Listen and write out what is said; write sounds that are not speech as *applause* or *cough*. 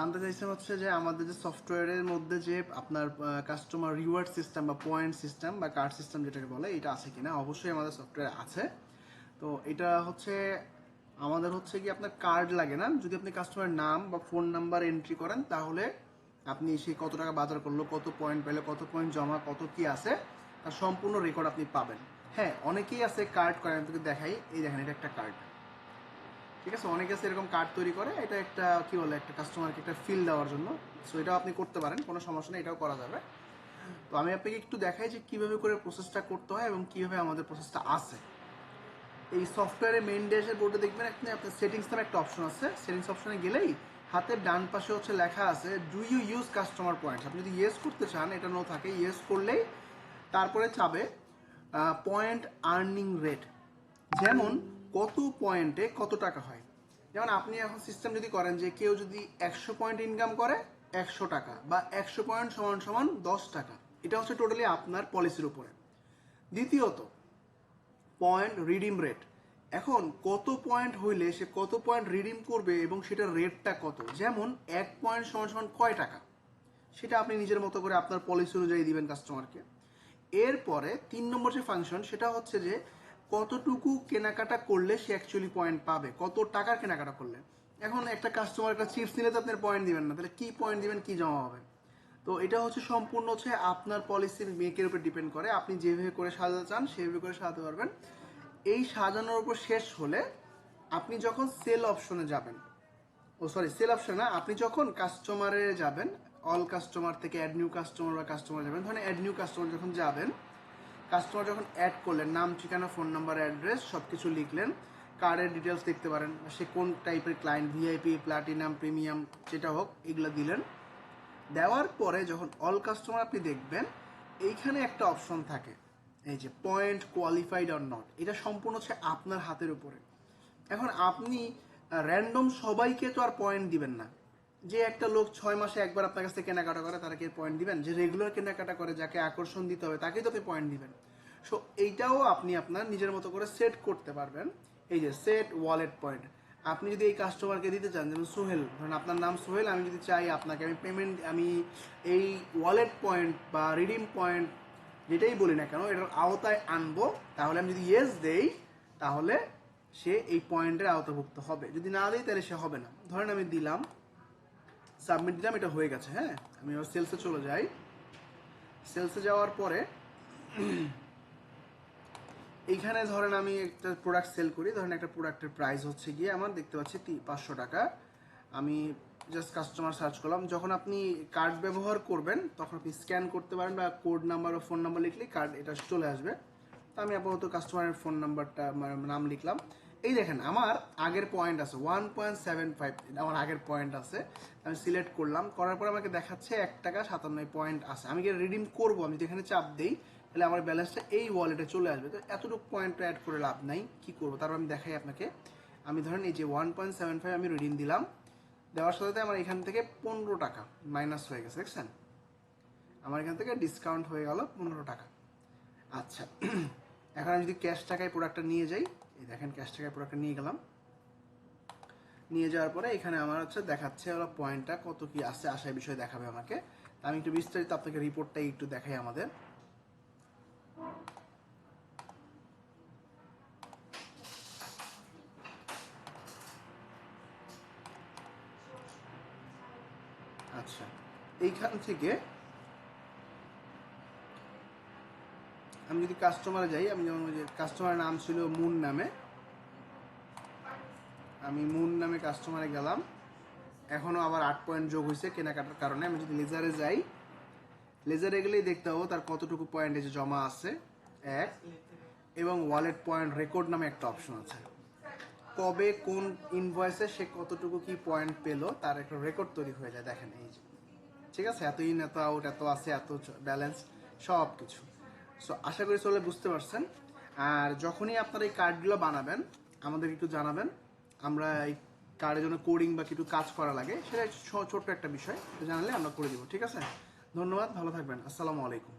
জানতে চাইছেন হচ্ছে যে আমাদের যে সফটওয়্যারের মধ্যে যে আপনার কাস্টমার রিওয়ার্ড সিস্টেম বা পয়েন্ট সিস্টেম বা কার্ড সিস্টেম যেটাকে বলে, এটা আছে কিনা? অবশ্যই আমাদের সফটওয়্যার আছে। তো এটা হচ্ছে, আমাদের হচ্ছে কি আপনার কার্ড লাগে না? যদি আপনি কাস্টমার নাম বা ফোন নাম্বার এন্ট্রি করেন, তাহলে আপনি সেই কত টাকা বাজার করল, কত পয়েন্ট পেল, কত পয়েন্ট জমা, কত কি আছে, তার সম্পূর্ণ রেকর্ড আপনি পাবেন। হ্যাঁ অনেকেই আছে কার্ড করেন তোকে দেখাই। এই দেখেন, এটা একটা কার্ড ঠিক আছে? অনেকে আছে এরকম কার্ড তৈরি করে, এটা একটা, কি বলে, একটা কাস্টমারকে একটা ফিল দেওয়ার জন্য। সো এটাও আপনি করতে পারেন, কোনো সমস্যা নেই, এটাও করা যাবে। তো আমি আপনাকে একটু দেখাই যে কীভাবে করে প্রসেসটা করতে হয় এবং কীভাবে আমাদের প্রসেসটা আসে এই সফটওয়্যারের মেইন ড্যাশের বোর্ডে দেখবেন আপনি আপনার সেটিংস নামে একটা অপশন আছে। সেটিংস অপশনে গেলেই হাতের ডান পাশে হচ্ছে লেখা আছে do you use customer points আপনি যদি ইয়েস করতে চান, এটা নো থাকে। ইয়েস করলেই তারপরে চাবে পয়েন্ট আর্নিং রেট যেমন কত পয়েন্টে কত টাকা হয়? যেমন আপনি এখন সিস্টেম যদি করেন যে কেউ যদি একশো পয়েন্ট ইনকাম করে, একশো টাকা বা একশো পয়েন্ট সমান সমান দশ টাকা, এটা হচ্ছে টোটালি আপনার পলিসির উপরে। দ্বিতীয়ত পয়েন্ট রিডিম রেট এখন কত পয়েন্ট হইলে সে কত পয়েন্ট রিডিম করবে এবং সেটার রেটটা কত? যেমন এক পয়েন্ট সমান সমান কয় টাকা? সেটা আপনি নিজের মতো করে আপনার পলিসি অনুযায়ী দিবেন কাস্টমারকে এরপরে তিন নম্বর যে ফাংশন সেটা হচ্ছে যে কতটুকু কেনাকাটা করলে সে অ্যাকচুয়ালি পয়েন্ট পাবে? কত টাকার কেনাকাটা করলে? এখন একটা কাস্টমার একটা চিপস নিলে তো আপনার পয়েন্ট দিবেন না। তাহলে কি পয়েন্ট দিবেন, কি জমা হবে? তো এটা হচ্ছে সম্পূর্ণ হচ্ছে আপনার পলিসির মেকের উপর ডিপেন্ড করে। আপনি যেভাবে করে সাজাতে চান, সেভাবে করে সাজাতে পারবেন। এই সাজানোর উপর শেষ হলে আপনি যখন সেল অপশনে যাবেন, ও সরি সেল অপশন না, আপনি যখন কাস্টমারে যাবেন অল কাস্টমার থেকে অ্যাড নিউ কাস্টমার বা কাস্টমার যাবেন, ধরেন অ্যাড নিউ কাস্টমার যখন যাবেন কাস্টমার যখন অ্যাড করলেন, নাম, ঠিকানা ফোন নাম্বার অ্যাড্রেস সব কিছু লিখলেন কার্ডের ডিটেলস দেখতে পারেন, সে কোন টাইপের ক্লায়েন্ট ভিআইপি প্লাটিনাম প্রিমিয়াম যেটা হোক, এগুলো দিলেন। দেওয়ার পরে যখন অল কাস্টমার আপনি দেখবেন, এইখানে একটা অপশন থাকে, এই যে পয়েন্ট কোয়ালিফাইড অর নট এটা সম্পূর্ণ হচ্ছে আপনার হাতের উপরে। এখন আপনি র্যান্ডম সবাইকে তো আর পয়েন্ট দিবেন না। যে একটা লোক ছয় মাসে একবার আপনার কাছ থেকে কেনাকাটা করে তাকে পয়েন্ট দিবেন? যে রেগুলার কেনাকাটা করে, যাকে আকর্ষণ দিতে হবে, তাকেই তো আপনি পয়েন্ট দিবেন। সো এইটাও আপনি আপনার নিজের মতো করে সেট করতে পারবেন। এই যে সেট ওয়ালেট পয়েন্ট আপনি যদি এই কাস্টমারকে দিতে চান, যেমন সোহেল, ধরেন আপনার নাম সোহেল, আমি যদি চাই আপনাকে আমি পেমেন্ট আমি এই ওয়ালেট পয়েন্ট বা রিডিম পয়েন্ট যেটাই বলি না কেন, এটার আওতায় আনব। তাহলে আমি যদি ইয়েস দেই, তাহলে সে এই পয়েন্টের আওতাভুক্ত হবে। যদি না দিই, তাহলে সে হবে না। ধরেন আমি দিলাম সাবমিট দিলাম, এটা হয়ে গেছে হ্যাঁ? আমি সেলসে চলে যাই। সেলসে যাওয়ার পরে এইখানে ধরেন আমি একটা প্রোডাক্ট সেল করি, ধরেন একটা প্রোডাক্টের প্রাইস হচ্ছে গিয়ে আমার দেখতে পাচ্ছি পাঁচশো টাকা। আমি জাস্ট কাস্টমার সার্চ করলাম, যখন আপনি কার্ড ব্যবহার করবেন, তখন আপনি স্ক্যান করতে পারেন বা কোড নাম্বার বা ফোন নাম্বার লিখলে কার্ড এটা চলে আসবে। তো আমি আপাতত কাস্টমারের ফোন নাম্বারটা নাম লিখলাম। এই দেখেন, আমার আগের পয়েন্ট আছে ওয়ান পয়েন্ট সেভেন ফাইভ আমার আগের পয়েন্ট আছে। আমি সিলেক্ট করলাম, করার পর আমাকে দেখাচ্ছে এক টাকা সাতান্ন পয়েন্ট আছে। আমি কি রিডিম করব? আমি যেখানে চাপ দিই। তাহলে আমার ব্যালেন্সটা এই ওয়ালেটে চলে আসবে। তো এতটুকু পয়েন্ট অ্যাড করে লাভ নাই। কি করব? তারপর আমি দেখাই আপনাকে। আমি ধরেন এই যে ওয়ান পয়েন্ট সেভেন ফাইভ আমি রিডিম দিলাম। দেওয়ার সাথে সাথে আমার এখান থেকে পনেরো টাকা মাইনাস হয়ে গেছে, দেখছেন? আমার এখান থেকে ডিসকাউন্ট হয়ে গেল পনেরো টাকা। আচ্ছা *clears throat* এখন আমি যদি ক্যাশ টাকায় প্রোডাক্টটা নিয়ে যাই, এই দেখেন ক্যাশ টাকায় প্রোডাক্টটা নিয়ে গেলাম। নিয়ে যাওয়ার পরে এখানে আমার হচ্ছে দেখাচ্ছে ওরা পয়েন্টটা কত কি আছে আসার বিষয়ে দেখাবে আমাকে। আমি একটু বিস্তারিত আপনাকে রিপোর্টটাই একটু দেখাই আমাদের। আচ্ছা এইখান থেকে আমি যদি কাস্টমারে যাই, আমি যেমন কাস্টমারের নাম ছিল মুন নামে। আমি মুন নামে কাস্টমারে গেলাম। এখনও আবার আট পয়েন্ট যোগ হয়েছে কেনাকাটার কারণে। আমি যদি লেজারে যাই, লেজারে গেলেই দেখতে পাবো তার কতটুকু পয়েন্ট এসে জমা আছে। এক, এবং ওয়ালেট পয়েন্ট রেকর্ড নামে একটা অপশন আছে। কবে কোন ইনভয়েসে সে কতটুকু কি পয়েন্ট পেল, তার একটা রেকর্ড তৈরি হয়ে যায়। দেখেন এই ঠিক আছে? এত ইন এত আউট এত আছে, এত ব্যালেন্স সব কিছু সো আশা করি চলে বুঝতে পারছেন। আর যখনই আপনারা এই কার্ডগুলো বানাবেন আমাদের একটু জানাবেন। আমরা এই কার্ডের জন্য কোডিং বা কিছু কাজ করা লাগে, সেটা ছোট্ট একটা বিষয়। জানালে আমরা করে দিব। ঠিক আছে? ধন্যবাদ, ভালো থাকবেন। আসসালামু আলাইকুম।